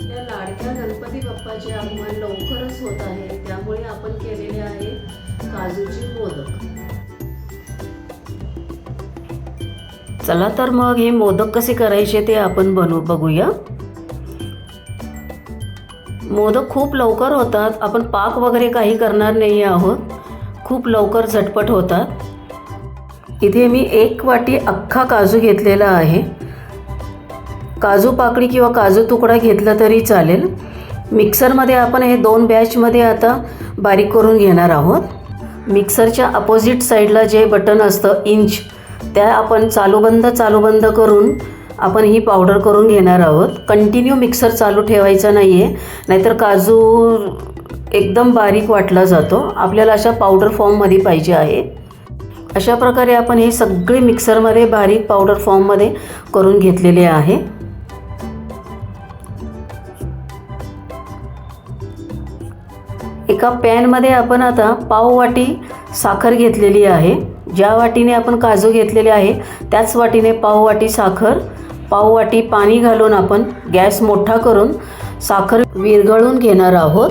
या लाडक्या गणपती बाप्पाचे आगमन लवकरच होत आहे. त्यामुळे आपण केलेले आहे काजूचे मोदक. चला तर मग हे मोदक कसे करायचे ते आपण बनवू बघूया. मोदक खूप लवकर होतात. आपण पाक वगैरे काही करणार नाही आहोत. खूप लवकर झटपट होतात. इथे मी एक वाटी अख्खा काजू घेतलेला आहे. काजू पाकळी किंवा काजू तुकडा घेतला तरी चालेल. मिक्सरमध्ये आपण हे दोन बॅचमध्ये आता बारीक करून घेणार आहोत. मिक्सरच्या अपोजिट साईडला जे बटन असतं इंच त्या आपण चालूबंद चालूबंद चालू बंद करून आपण ही पावडर करून घेणार आहोत. कंटिन्यू मिक्सर चालू ठेवायचा नाही आहे नाहीतर काजू एकदम बारीक वाटला जातो. आपल्याला अशा पावडर फॉर्ममध्ये पाहिजे आहे. अशा प्रकारे आपण हे सगळे मिक्सरमध्ये बारीक पावडर फॉर्ममध्ये करून घेतलेले आहे. एका पॅनमध्ये आपण आता पाव वाटी साखर घेतलेली आहे. ज्या वाटीने आपण काजू घेतलेले आहे त्याच वाटीने पाव वाटी साखर पाव वाटी पाणी घालून आपण गॅस मोठा करून साखर विरघळून घेणार आहोत.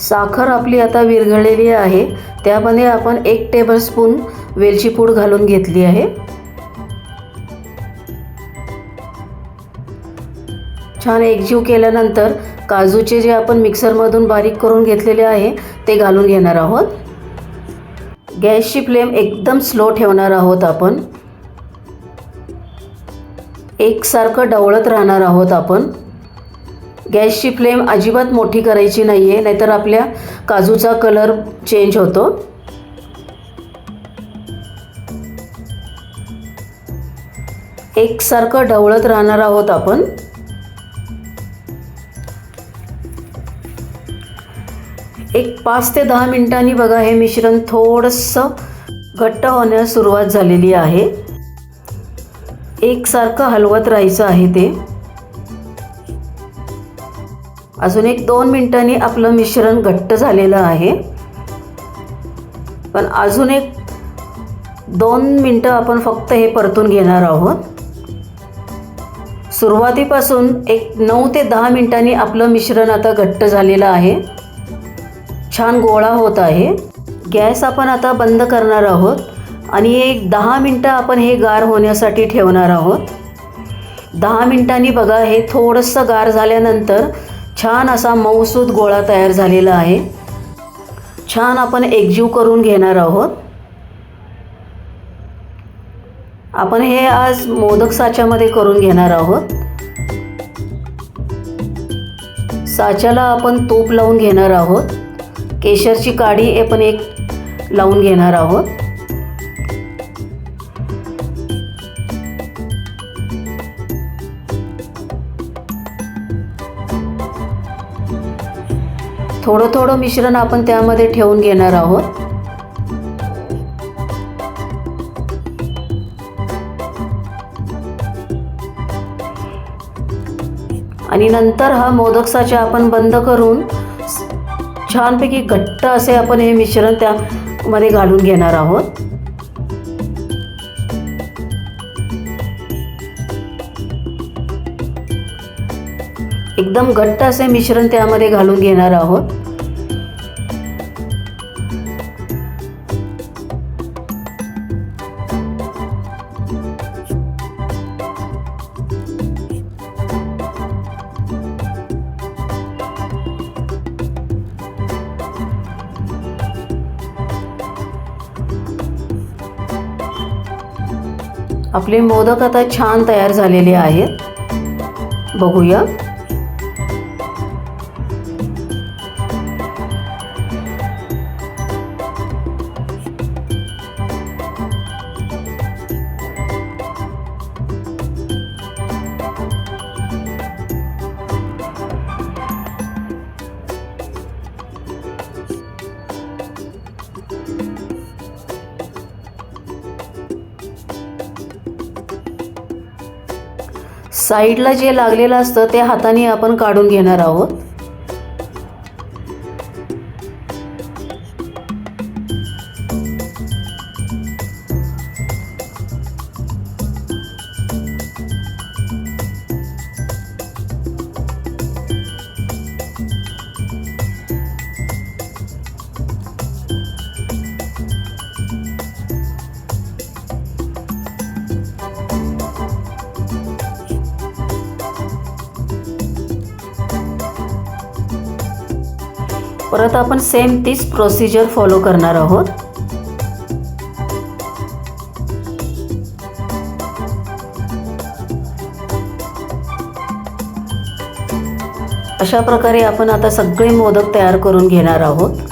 साखर आपली आता विरघळलेली आहे. त्यामध्ये आपण एक टेबलस्पून वेलची पूड घालून घेतली आहे. छान एकजीव केल्यानंतर काजूचे जे आपण मिक्सरमधून बारीक करून घेतलेले आहे ते घालून घेणार आहोत. गॅसची फ्लेम एकदम स्लो ठेवणार आहोत आपण. एकसारखं डवळत राहणार आहोत आपण. गॅसची फ्लेम अजिबात मोठी करायची नाही आहे नाहीतर आपल्या काजूचा कलर चेंज होतो. एकसारखं ढवळत राहणार आहोत आपण. एक पाच ते दहा मिनिटांनी बघा हे मिश्रण थोडंसं घट्ट होण्यास सुरुवात झालेली आहे. एकसारखं हलवत राहायचं आहे ते. अजून एक दोन मिनिटांनी आपलं मिश्रण घट्ट झालेलं आहे. पण अजून एक दोन मिनटं आपण फक्त हे परतून घेणार आहोत. सुरुवातीपासून एक नऊ ते दहा मिनिटांनी आपलं मिश्रण आता घट्ट झालेलं आहे. छान गोळा होत आहे. गॅस आपण आता बंद करणार आहोत आणि एक दहा मिनटं आपण हे गार होण्यासाठी ठेवणार आहोत. दहा मिनटांनी बघा हे थोडंसं गार झाल्यानंतर छान असा मऊसूद गोळा तयार झालेला आहे. छान आपण एकजीव करून घेणार आहोत. आपण हे आज मोदक साच्यामध्ये करून घेणार आहोत. साच्याला आपण तूप लावून घेणार आहोत. केशरची काडी आपण एक लावून घेणार आहोत. थोडं थोडं मिश्रण आपण त्यामध्ये ठेवून घेणार आहोत. आणि नंतर हा मोदकसाचे आपण बंद करून छानपैकी घट्ट असे आपण हे मिश्रण त्यामध्ये घालून घेणार आहोत. एकदम घट्ट असे मिश्रण त्यामध्ये घालून घेणार आहोत. आपले मोदक आता छान तयार झालेले आहेत. बघूया. साईडला जे लागलेलं असतं ते हाताने आपण काढून घेणार आहोत. परत आपण सेम तीच प्रोसिजर फॉलो करणार आहोत. अशा प्रकारे आपण आता सगळे मोदक तयार करून घेणार आहोत.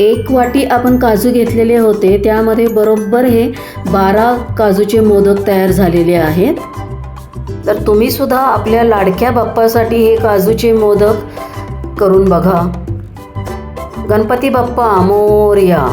एक वाटी आपण काजू घेतलेले होते त्यामध्ये बरोबर हे बारा काजूचे मोदक तयार झालेले आहेत. तर तुम्ही सुद्धा आपल्या लाडक्या बाप्पासाठी हे काजूचे मोदक करून बघा. गणपती बाप्पा मोरया.